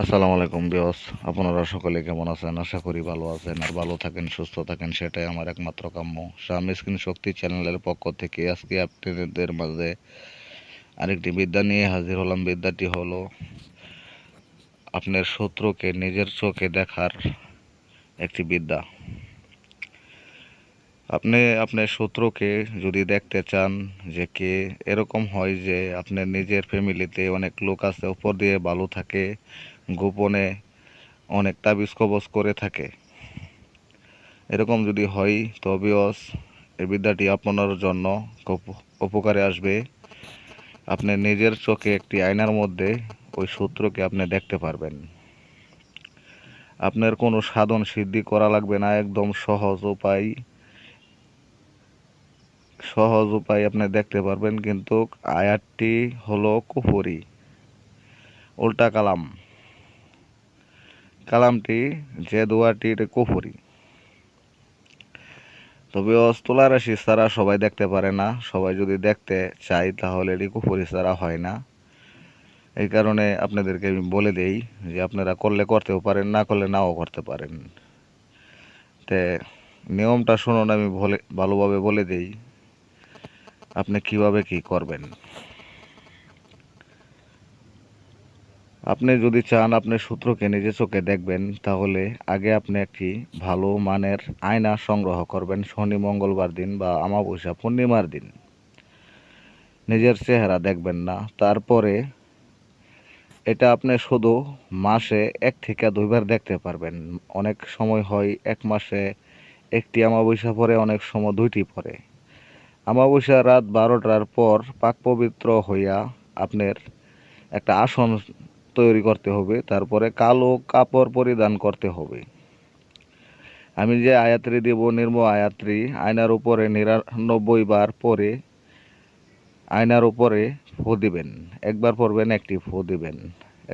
আসসালামু আলাইকুম বিয়স আপনারা সকলে কেমন আছেন? আশা করি ভালো আছেন আর ভালো থাকেন, সুস্থ থাকেন, সেটাই আমার একমাত্র কাম্য। স্বামী স্ক্রিন শক্তি চ্যানেলের পক্ষ থেকে আজকে আপনাদের মাঝে আরেকটি বিদ্যা নিয়ে হাজির হলাম। বিদ্যাটি হলো, আপনার শত্রুকে, নিজের চোখে দেখার একটি বিদ্যা। আপনি আপনার শত্রুকে যদি দেখতে চান যে কে, এরকম হয় যে আপনার নিজের ফ্যামিলিতে অনেক লোক আছে, উপর দিয়ে ভালো থাকে গোপনে অনেক তাবিজ কবজ করে থাকে। এরকম যদি হয় তো বিয়স এই বিদ্যাটি আপনার জন্য উপকারে আসবে। আপনি নিজের চোখে একটি আয়নার মধ্যে ওই সূত্রকে আপনি দেখতে পারবেন। আপনার কোনো সাধন সিদ্ধি করা লাগবে না, একদম সহজ উপায়। সহজ উপায় আপনি দেখতে পারবেন, কিন্তু আয়াতটি হলো কুফরি। উল্টা কালাম। কালামটি, যে দোয়াটি এটা কুফরি। তবে অস্তলা রাশি ছাড়া সবাই দেখতে পারে না। সবাই যদি দেখতে চায়, তাহলে এটি কুফরি ছাড়া হয় না। এই কারণে আপনাদেরকে আমি বলে দেই যে আপনারা করলে করতেও পারেন, না করলে নাও করতে পারেন। তে নিয়মটা শুনুন, আমি ভালোভাবে বলে দেই, আপনি কীভাবে কি করবেন? আপনি যদি চান আপনি সূত্রকে নিজে চোখে দেখবেন, তাহলে আগে আপনি একটি ভালো মানের আয়না সংগ্রহ করবেন শনি, মঙ্গলবার দিন বা আমাবস্যা পূর্ণিমার দিন। নিজের চেহারা দেখবেন না। তারপরে এটা আপনি শুধু মাসে এক থেকে দুইবার দেখতে পারবেন। অনেক সময় হয় এক মাসে একটি আমাবস্যা পরে, অনেক সময় দুইটি পরে। আমাবস্যা রাত বারোটার পর পাক পবিত্র হইয়া আপনার একটা আসন তৈরি করতে হবে, তারপরে কালো কাপড় পরিধান করতে হবে। আমি যে আয়াত্রী দেব, নির্ম আয়াত্রী, আয়নার উপরে নিরানব্বই বার পরে আয়নার উপরে ফু দিবেন, একবার পড়বেন একটি ফু দিবেন,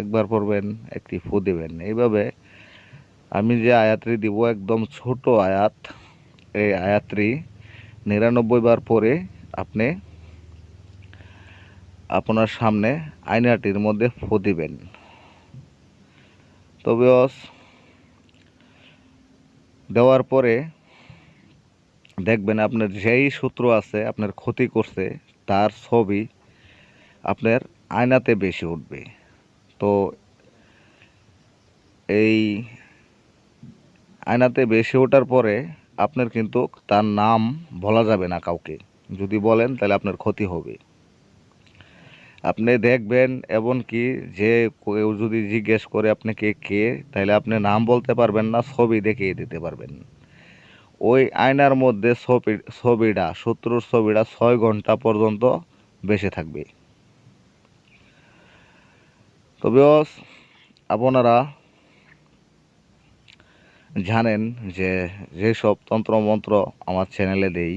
একবার পড়বেন একটি ফু দিবেন। এইভাবে আমি যে আয়াত্রী দিব, একদম ছোট আয়াত, এই আয়াত্রী নিরানব্বই বার পরে আপনি আপনার সামনে আয়নাটির মধ্যে ফু দিবেন। তবে দেওয়ার পরে দেখবেন আপনার যেই সূত্র আছে, আপনার ক্ষতি করছে, তার ছবি আপনার আয়নাতে বেশি উঠবে। তো এই আয়নাতে বেশি ওঠার পরে আপনার কিন্তু তার নাম বলা যাবে না কাউকে। যদি বলেন, তাহলে আপনার ক্ষতি হবে। আপনি দেখবেন এমনকি যে কেউ যদি জিজ্ঞেস করে আপনাকে কে তাহলে আপনি নাম বলতে পারবেন না, ছবি দেখিয়ে দিতে পারবেন। ওই আয়নার মধ্যে ছবি, ছবিটা, শত্রুর ছবিটা ছয় ঘণ্টা পর্যন্ত বেঁচে থাকবে। তবে আপনারা জানেন যে যেসব তন্ত্রমন্ত্র আমার চ্যানেলে দেই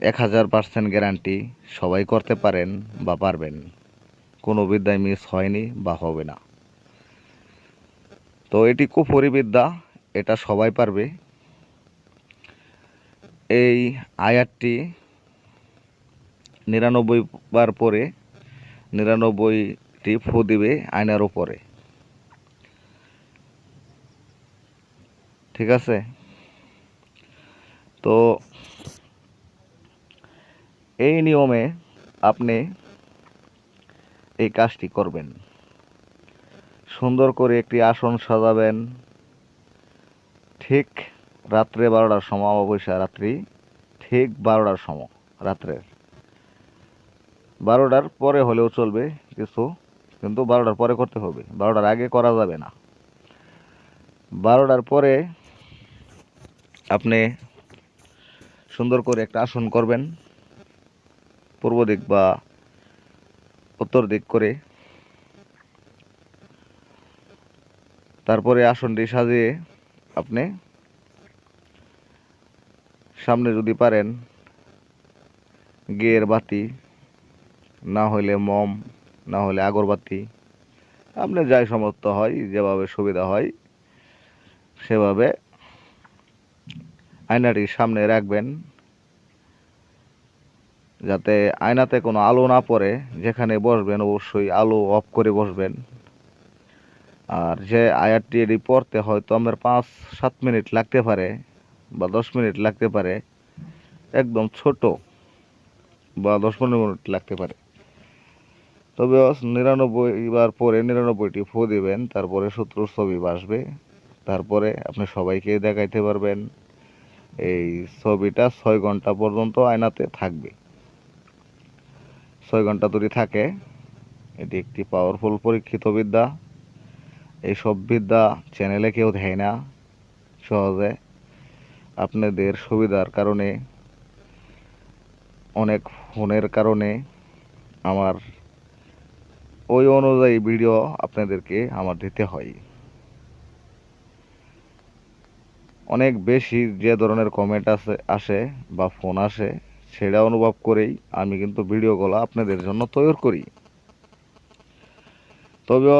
এক হাজার পার্সেন্ট গ্যারান্টি সবাই করতে পারেন বা পারবেন। কোনো বিদ্যায় মিস হয়নি বা হবে না। তো এটি কুফরি বিদ্যা এটা সবাই পারবে। এই আয়াতটি নিরানব্বই বার পরে, নিরানব্বইটি ফু দিবে আয়নার উপরে। ঠিক আছে? তো এই নিয়মে আপনি এই কাজটি করবেন। সুন্দর করে একটি আসন সাজাবেন। ঠিক রাত্রে বারোটার সময় অমাবস্যা রাত্রি ঠিক বারোটার সময়, রাত্রের। বারোটার পরে হলেও চলবে কিছু, কিন্তু বারোটার পরে করতে হবে। বারোটার আগে করা যাবে না। বারোটার পরে আপনি সুন্দর করে একটা আসন করবেন। পূর্ব দিক বা উত্তর দিক করে। তারপরে আসনটি সাজিয়ে আপনি সামনে যদি পারেন গের বাতি, না হলে মম, না হলে আগরবাতি, আপনি যাই সমর্থ হয়, যেভাবে সুবিধা হয়, সেভাবে আয়নাটি সামনে রাখবেন। যাতে আয়নাতে কোনো আলো না পড়ে, যেখানে বসবেন অবশ্যই আলো অফ করে বসবেন। আর যে আয়ারটি এটি পড়তে হয়তো আমার পাঁচ, সাত মিনিট লাগতে পারে বা দশ মিনিট লাগতে পারে, একদম ছোট বা দশ পনেরো মিনিট লাগতে পারে। তবে নিরানব্বই বার পরে নিরানব্বইটি ফু দিবেন, তারপরে শত্রুর ছবি বাসবে, তারপরে আপনি সবাইকে দেখাইতে পারবেন। এই ছবিটা ছয় ঘণ্টা পর্যন্ত আয়নাতে থাকবে। ছয় ঘণ্টা ধরে থাকে। এটি একটি পাওয়ারফুল পরীক্ষিত বিদ্যা। এই সব বিদ্যা চ্যানেলে কেউ দেয় না, সহজে। আপনাদের সুবিধার কারণে, অনেক ফোনের কারণে আমার ওই অনুযায়ী ভিডিও আপনাদেরকে আমার দিতে হয়। অনেক বেশি যে ধরনের কমেন্ট আসে আসে বা ফোন আসে সেটা অনুভব করেই আমি কিন্তু ভিডিওগুলো আপনাদের জন্য তৈরি করি। তবে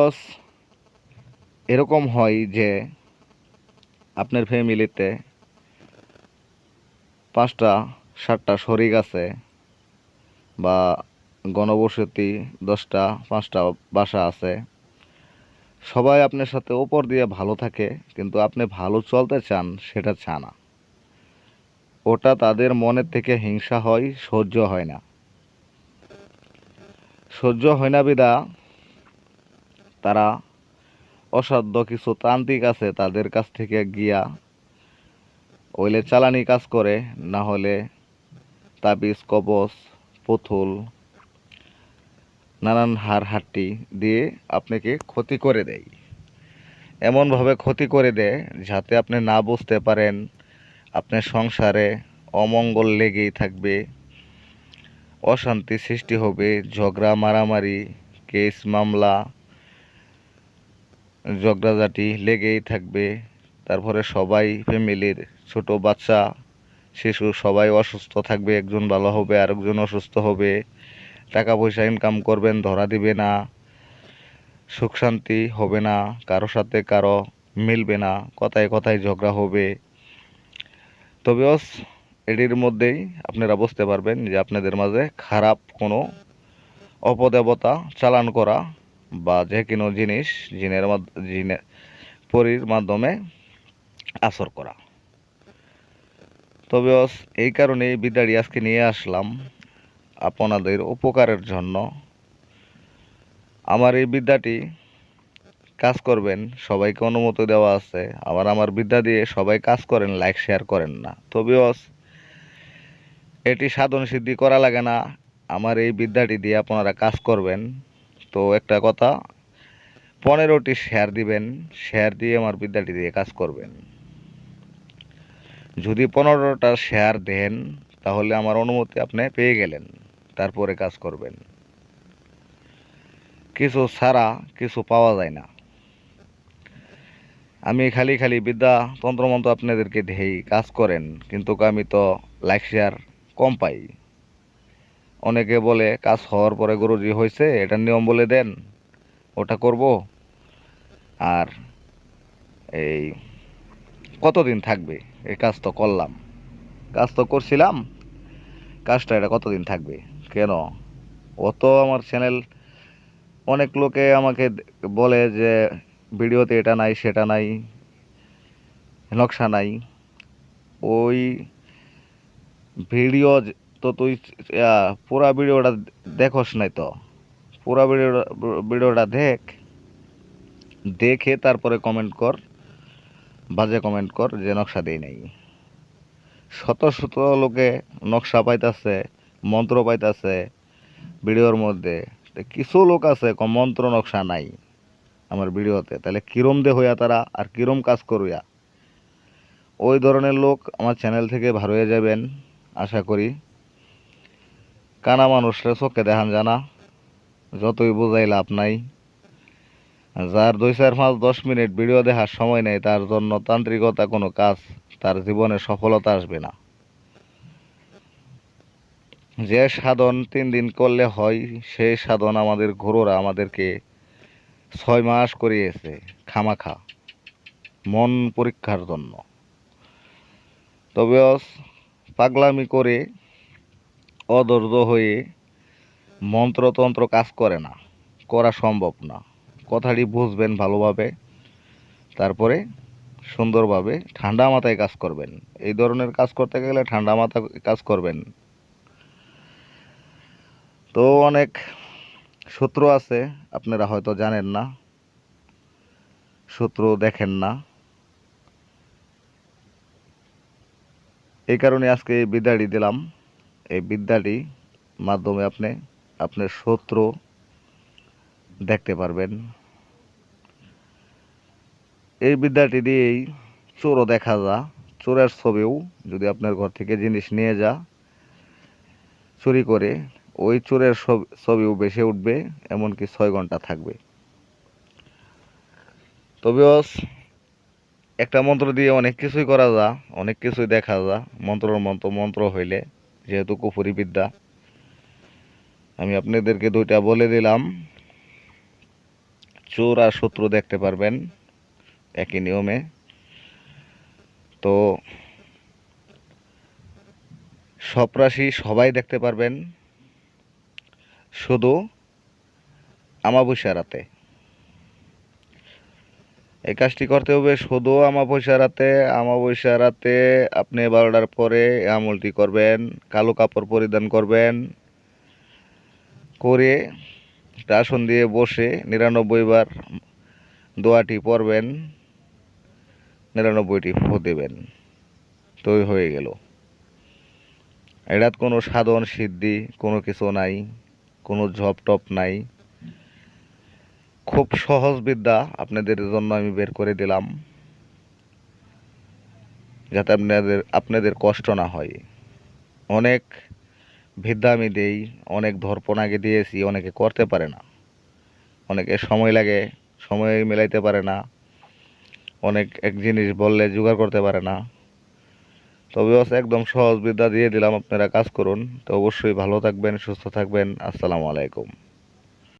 এরকম হয় যে আপনার ফ্যামিলিতে পাঁচটা, সাতটা শরিক আছে বা গণবসতি, দশটা, পাঁচটা বাসা আছে। সবাই আপনার সাথে ওপর দিয়ে ভালো থাকে, কিন্তু আপনি ভালো চলতে চান, সেটা চান না। ওটা তাদের মনের থেকে হিংসা হয়, সহ্য হয় না। সহ্য হয় না বিদা। তারা অসাধ্য কিছু তান্ত্রিক আছে তাদের কাছ থেকে গিয়া ওইলে চালানি কাজ করে, না হলে তাবিজ, কবচ, পুতুল, নানান হাড় হাট্টি দিয়ে আপনাকে ক্ষতি করে দেয়। এমনভাবে ক্ষতি করে দেয় যাতে আপনি না বুঝতে পারেন আপনার সংসারে অমঙ্গল লেগেই থাকবে, অশান্তি সৃষ্টি হবে, ঝগড়া, মারামারি, কেস, মামলা, ঝগড়াঝাটি লেগেই থাকবে। তারপরে সবাই ফ্যামিলির ছোট বাচ্চা, শিশু, সবাই অসুস্থ থাকবে, একজন ভালো হবে, আরেকজন অসুস্থ হবে। টাকা পয়সা ইনকাম করবেন, ধরা দিবে না সুখ শান্তি হবে না, কারও সাথে কারও মিলবে না, কথায় কথায় ঝগড়া হবে। তবে এটির মধ্যেই আপনারা বুঝতে পারবেন যে আপনাদের মাঝে খারাপ কোনো অপদেবতা চালান করা বা যে কোনো জিনিস জিনের জিনে, পরির মাধ্যমে আসর করা। তবে এই কারণে বিদ্যাটি আজকে নিয়ে আসলাম আপনাদের উপকারের জন্য। আমার এই বিদ্যাটি কাজ করবেন, সবাইকে অনুমতি দেওয়া আছে। আবার আমার বিদ্যা দিয়ে সবাই কাজ করেন লাইক শেয়ার করেন না। তবে এটি সাধন সিদ্ধি করা লাগে না। আমার এই বিদ্যাটি দিয়ে আপনারা কাজ করবেন। তো একটা কথা, পনেরোটি শেয়ার দিবেন শেয়ার দিয়ে আমার বিদ্যাটি দিয়ে কাজ করবেন। যদি পনেরোটা শেয়ার দেন, তাহলে আমার অনুমতি আপনি পেয়ে গেলেন, তারপরে কাজ করবেন। কিছু ছাড়া কিছু পাওয়া যায় না। আমি খালি খালি বিদ্যা তন্ত্রমন্ত্র আপনাদেরকে দেই, কাজ করেন, কিন্তু আমি তো লাইক শেয়ার কম পাই। অনেকে বলে কাজ হওয়ার পরে গুরুজি হয়েছে এটার নিয়ম বলে দেন, ওটা করব। আর এই কতদিন থাকবে? এই কাজ তো করলাম। কাজ তো করছিলাম, কাজটা এটা কতদিন থাকবে? কেন? অত আমার চ্যানেল অনেক লোকে আমাকে বলে যে ভিডিওতে এটা নাই, সেটা নাই, নকশা নাই। ওই ভিডিও তো তুই পুরা ভিডিওটা দেখোস নাই তো? পুরা ভিডিওটা ভিডিওটা দেখ, দেখে তারপরে কমেন্ট কর, বাজে কমেন্ট কর যে নকশা দেই নাই। শত শত লোকে নকশা পাইতাছে, মন্ত্র পাইতাছে ভিডিওর মধ্যে। কিছু লোক আছে মন্ত্র নকশা নাই। আমার ভিডিওতে। তাহলে কিরম দে হইয়া তারা আর কিরম কাজ করুয়া ওই ধরনের লোক আমার চ্যানেল থেকে ভার হয়ে যাবেন, আশা করি। কানা মানুষরা চোখে দেখান জানা, যতই বোঝাই লাভ নাই। যার দুই চার পাঁচ দশ মিনিট ভিডিও দেখার সময় নেই, তার জন্য তান্ত্রিকতা কোনো কাজ তার জীবনে সফলতা আসবে না। যে সাধন তিন দিন করলে হয়, সেই সাধন আমাদের গুরুরা আমাদেরকে ছয় মাস করিয়েছে খামাখা, মন পরীক্ষার জন্য। তবে পাগলামি করে অধৈর্য হয়ে মন্ত্রতন্ত্র কাজ করে না, করা সম্ভব না। কথাটি বুঝবেন ভালোভাবে, তারপরে সুন্দরভাবে ঠান্ডা মাথায় কাজ করবেন। এই ধরনের কাজ করতে গেলে ঠান্ডা মাথায় কাজ করবেন। তো অনেক সূত্র আছে, আপনারা হয়তো জানেন না। সূত্র দেখেন না। এই কারণে আজকে এই বিদ্যাটি দিলাম। এই বিদ্যাটি মাধ্যমে আপনি আপনার শত্রু দেখতে পারবেন। এই বিদ্যাটি দিয়েই চোরও দেখা যা চোরের ছবিও যদি আপনার ঘর থেকে জিনিস নিয়ে যা চুরি করে ওই চোরের ছবি- ছবিও বেশি উঠবে, এমনকি ছয় ঘণ্টা থাকবে। তবে একটা মন্ত্র দিয়ে অনেক কিছুই করা যা, অনেক কিছুই দেখা যা, মন্ত্রর মন্ত্র মন্ত্র হইলে, যেহেতু কুফুরি বিদ্যা, আমি আপনাদেরকে দুইটা বলে দিলাম। চোর আর শত্রু দেখতে পারবেন, একই নিয়মে। তো সব রাশি সবাই দেখতে পারবেন। শুধু আমাবস্যা রাতে। এই কাজটি করতে হবে শুধু আমাবস্যা রাতে। আমাবস্যা রাতে আপনি বারোটার পরে আমলটি করবেন, কালো কাপড় পরিধান করবেন, করে আসন দিয়ে বসে নিরানব্বই বার দোয়াটি পড়বেন, নিরানব্বইটি ফু দেবেন। তো হয়ে গেল। এটাত কোনো সাধন, সিদ্ধি কোনো কিছু নাই। কোনো ঝপ টপ নাই। খুব সহজ বিদ্যা আপনাদের জন্য আমি বের করে দিলাম। যাতে আপনাদের আপনাদের কষ্ট না হয়। অনেক বিদ্যা আমি দেই, অনেক ধর্পণ আগে দিয়েছি, অনেকে করতে পারে না। অনেকে সময় লাগে, সময় মেলাইতে পারে না। অনেক এক জিনিস বললে জোগাড় করতে পারে না। তবে একদম সহজ বিদ্যা দিয়ে দিলাম, আপনারা কাজ করুন। তো অবশ্যই ভালো থাকবেন, সুস্থ থাকবেন। আসসালামু আলাইকুম।